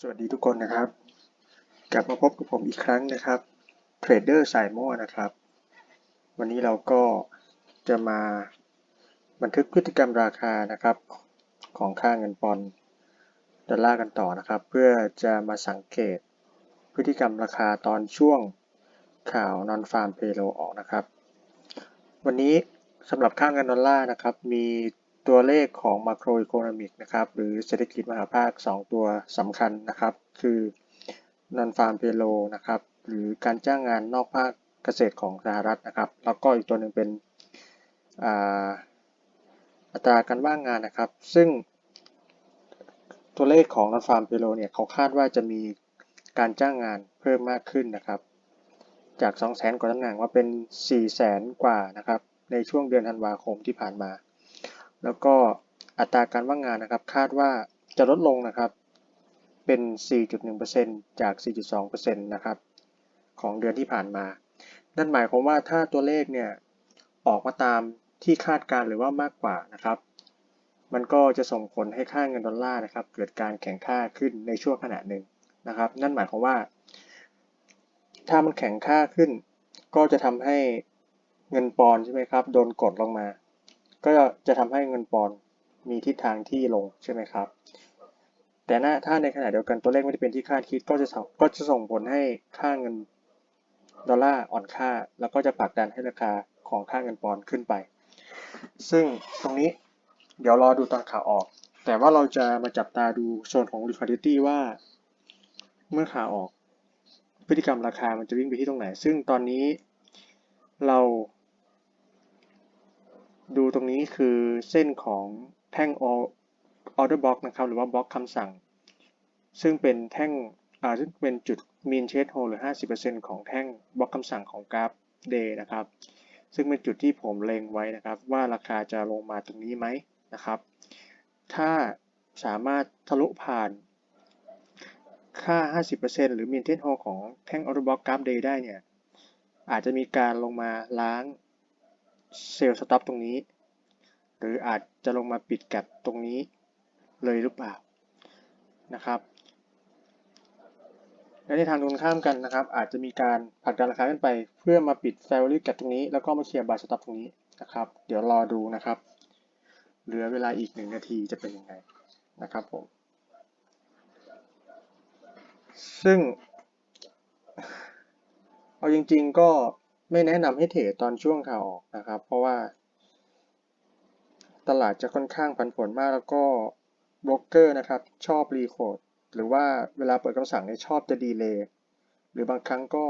สวัสดีทุกคนนะครับ กลับมาพบกับผมอีกครั้งนะครับเทรดเดอร์สายมั่วนะครับ วันนี้เราก็จะมาบันทึกพฤติกรรมราคานะครับ ของค่าเงินปอนด์ดอลลาร์กันต่อนะครับ เพื่อจะมาสังเกตพฤติกรรมราคาตอนช่วงข่าวนอนฟาร์มเพโลออกนะครับ วันนี้สำหรับค่าเงินดอลลาร์นะครับ มี ตัวเลขของ macro economic นะครับ หรือเศรษฐกิจมหาภาค 2 ตัวสำคัญนะครับ คือ non farm payroll นะครับ หรือการจ้างงานนอกภาคเกษตรของสหรัฐนะครับ แล้วก็อีกตัวหนึ่งเป็นอัตราการว่างงานนะครับ ซึ่งตัวเลขของ non farm payroll เนี่ยเขาคาดว่าจะมีการจ้างงานเพิ่มมากขึ้นนะครับ จาก 200,000กว่าตำแหน่งว่าเป็น 400,000 กว่านะครับ ในช่วงเดือนธันวาคมที่ผ่านมา แล้วก็อัตราการว่างงานนะครับ คาดว่าจะลดลงนะครับ เป็น 4.1%จาก 4.2%นะครับ ของเดือนที่ผ่านมา นั่นหมายความว่าถ้าตัวเลขเนี่ยออกมาตามที่คาดการหรือว่ามากกว่านะครับ มันก็จะส่งผลให้ค่าเงินดอลลาร์นะครับ เกิดการแข่งค่าขึ้นในช่วงขณะหนึ่งนะครับ นั่นหมายความว่า ถ้ามันแข็งค่าขึ้น ก็จะทำให้เงินปอนใช่ไหมครับ โดนกดลงมา ก็จะทำให้เงินปอนด์มีทิศทางที่ลงใช่ไหมครับ แต่ถ้าในขณะเดียวกันตัวเลขไม่ได้เป็นที่คาดคิดก็จะก็จะส่งผลให้ค่าเงินดอลลาร์อ่อนค่า แล้วก็จะผลักดันให้ราคาของค่าเงินปอนด์ขึ้นไป ซึ่งตรงนี้เดี๋ยวรอดูตอนขาออก แต่ว่าเราจะมาจับตาดูโซนของ liquidity ว่าเมื่อขาออก พฤติกรรมราคามันจะวิ่งไปที่ตรงไหน ซึ่งตอนนี้เรา ดูตรงนี้คือเส้นของแท่ง order block นะครับ หรือว่าบล็อกคำสั่ง ซึ่งเป็นแท่งอ่าซึ่งเป็นจุด mean trade hold หรือ 50%ของแท่งบล็อกคำสั่งของกราฟ day นะครับ ซึ่งเป็นจุดที่ผมเล็งไว้นะครับ ว่าราคาจะลงมาตรงนี้ไหมนะครับ ถ้าสามารถทะลุผ่านค่า 50%หรือ mean trade hold ของแท่ง order block กราฟ day ได้เนี่ย อาจจะมีการลงมาล้าง เซลล์สต็อปตรงนี้ หรืออาจจะลงมาปิดแกลบตรงนี้เลยหรือเปล่านะครับ และในทางตรงข้ามกันนะครับ อาจจะมีการผลักดันราคาขึ้นไป เพื่อมาปิดแซลลี่แกลบตรงนี้ แล้วก็มาเคลียร์บาร์สต็อปตรงนี้นะครับ เดี๋ยวรอดูนะครับ เหลือเวลาอีกหนึ่งนาทีจะเป็นยังไงนะครับผมซึ่ง เอาจริง ๆ ก็ ไม่แนะนำให้เทรดตอนช่วงข่าวออกนะครับ เพราะว่า ตลาดจะค่อนข้างผันผวนมากแล้วก็บล็อกเกอร์นะครับ ชอบรีโคดหรือว่าเวลาเปิดคำสั่งเนี่ยชอบจะดีเลย์หรือบางครั้งก็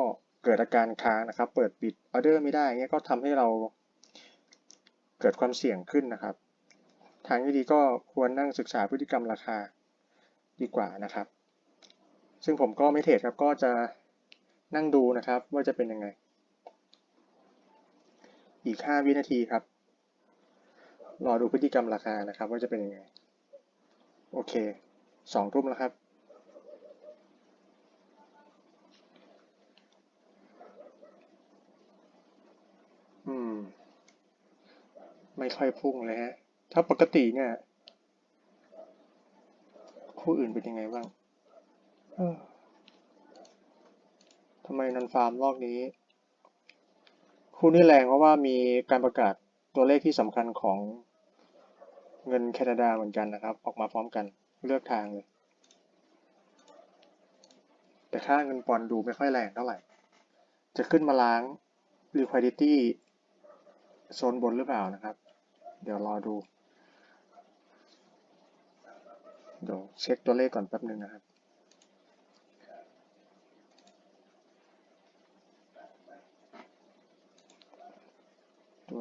เกิดอาการค้างนะครับ เปิดปิดออเดอร์ไม่ได้เงี้ยก็ทำให้เราเกิดความเสี่ยงขึ้นนะครับ ทางที่ดีก็ควรนั่งศึกษาพฤติกรรมราคาดีกว่านะครับ ซึ่งผมก็ไม่เทรดครับก็จะนั่งดูนะครับว่าจะเป็นยังไง อีก 5 วินาทีครับ รอดูพฤติกรรมราคานะครับ ว่าจะเป็นยังไง โอเคสองทุ่มแล้วครับ อืม ไม่ค่อยพุ่งเลยฮะ ถ้าปกติเนี่ย คู่อื่นเป็นยังไงบ้างทำไมนันฟาร์มรอบนี้ คู่นี้แรงเพราะว่ามีการประกาศตัวเลขที่สำคัญของเงินแคนาดาเหมือนกันนะครับ ออกมาพร้อมกันเลือกทางเลย แต่ค่าเงินปอนดูไม่ค่อยแรงเท่าไหร่ จะขึ้นมาล้าง liquidity โซนบนหรือเปล่านะครับ เดี๋ยวรอดู เดี๋ยวเช็คตัวเลขก่อนแป๊บนึงนะครับ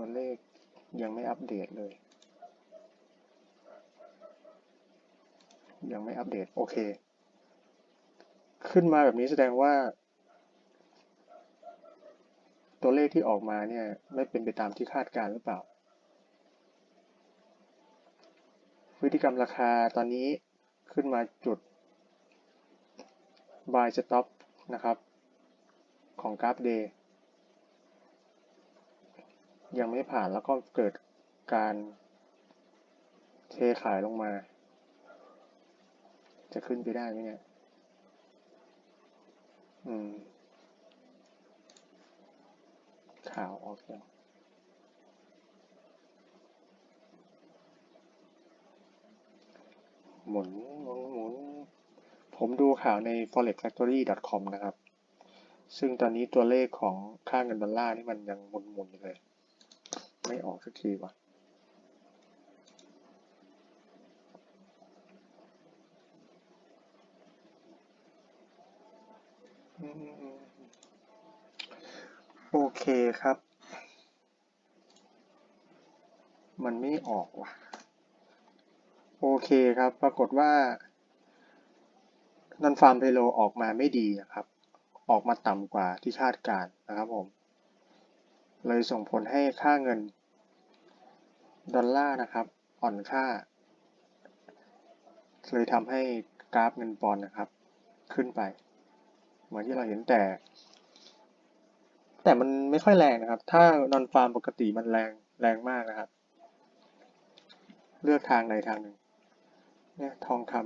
ตัวเลขยังไม่อัปเดตเลย ยังไม่อัปเดต โอเค ขึ้นมาแบบนี้แสดงว่า ตัวเลขที่ออกมาเนี่ย ไม่เป็นไปตามที่คาดการหรือเปล่า พฤติกรรมราคาตอนนี้ขึ้นมาจุด buy stop นะครับ ของกราฟ day ยังไม่ผ่านแล้วก็เกิดการเทขายลงมา จะขึ้นไปได้ไหมเนี่ย อืม ข่าวออกยังหมุนหมุนหมุน ผมดูข่าวใน forexfactory.com นะครับ ซึ่งตอนนี้ตัวเลขของค่าเงินดอลลาร์นี่มันยังหมุนหมุนอยู่เลย ไม่ออกสักทีว่ะโอเคครับ มันไม่ออกว่ะ โอเคครับ ปรากฏว่านอนฟาร์มเพโลออกมาไม่ดีนะครับ ออกมาต่ำกว่าที่คาดการณ์นะครับผม เลยส่งผลให้ค่าเงิน ดอลลาร์นะครับอ่อนค่า เลยทำให้กราฟเงินปอนด์นะครับ ขึ้นไป เหมือนที่เราเห็นแต่ แต่มันไม่ค่อยแรงนะครับ ถ้านอนฟาร์มปกติมันแรงแรงมากนะครับ เลือกทางใดทางหนึ่งเนี่ยทองคำ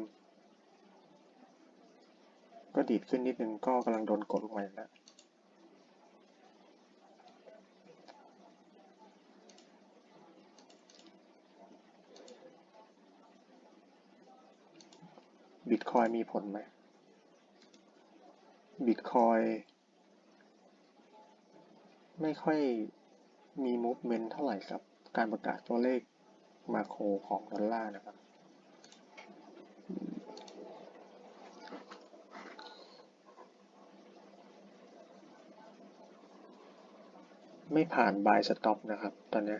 ก็ดีดขึ้นนิดนึงก็กำลังโดนกดลงมาอีกแล้ว ตคอยมีผลไหมบิตคอยไม่ค่อยมีมูฟเมนต์เท่าไหร่ครับ การประกาศตัวเลขมาโครของดอลลาร์นะครับ ไม่ผ่าน buy stop นะครับ ตอนนี้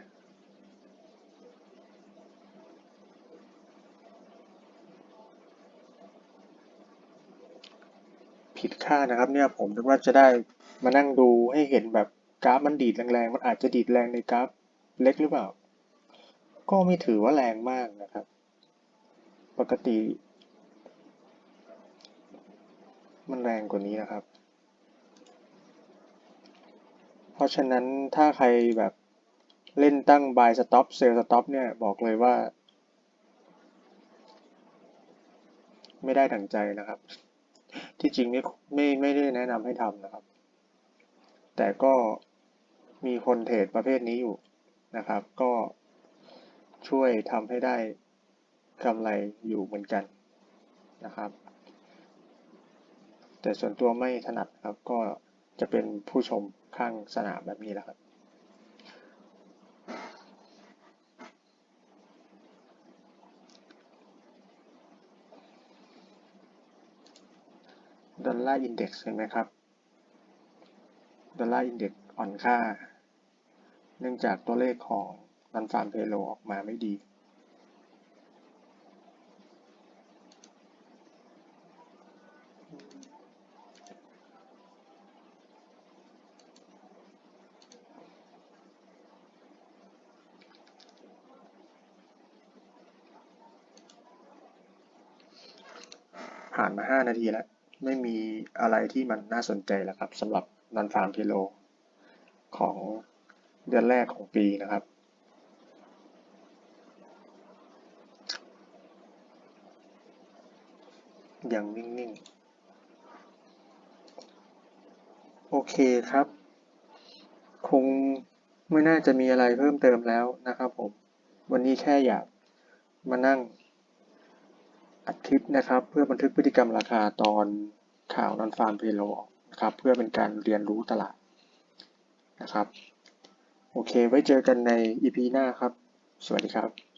ผิดค่านะครับ เนี่ยผมนึกว่าจะได้มานั่งดูให้เห็นแบบกราฟมันดีดแรงๆ มันอาจจะดีดแรงในกราฟเล็กหรือเปล่า ก็ไม่ถือว่าแรงมากนะครับ ปกติ มันแรงกว่านี้นะครับ เพราะฉะนั้นถ้าใครแบบเล่นตั้ง buy stop sell stop เนี่ยบอกเลยว่า ไม่ได้ดังใจนะครับ ที่จริงไม่ไม่ไม่ได้แนะนำให้ทำนะครับ แต่ก็มีคนเทรดประเภทนี้อยู่นะครับ ก็ช่วยทำให้ได้กำไรอยู่เหมือนกันนะครับ แต่ส่วนตัวไม่ถนัดครับก็จะเป็นผู้ชมข้างสนามแบบนี้แหละครับ ลลาร์อินเด็กซ์เห็นไหมครับดอลลาร์อินเด็กซ์อ่อนค่า เนื่องจากตัวเลขของนอนฟาร์มเพโลออกมาไม่ดีผ่านมา 5 นาทีแล้ว ไม่มีอะไรที่มันน่าสนใจแล้วครับสำหรับนอนฟาร์มเพโลของเดือนแรกของปีนะครับ ยังนิ่งๆ โอเคครับ คงไม่น่าจะมีอะไรเพิ่มเติมแล้วนะครับผม วันนี้แค่อยากมานั่ง อัดคลิปนะครับ เพื่อบันทึกพฤติกรรมราคาตอนข่าวนอนฟาร์มเพโลนะครับ เพื่อเป็นการเรียนรู้ตลาดนะครับ โอเค ไว้เจอกันใน EP หน้าครับ สวัสดีครับ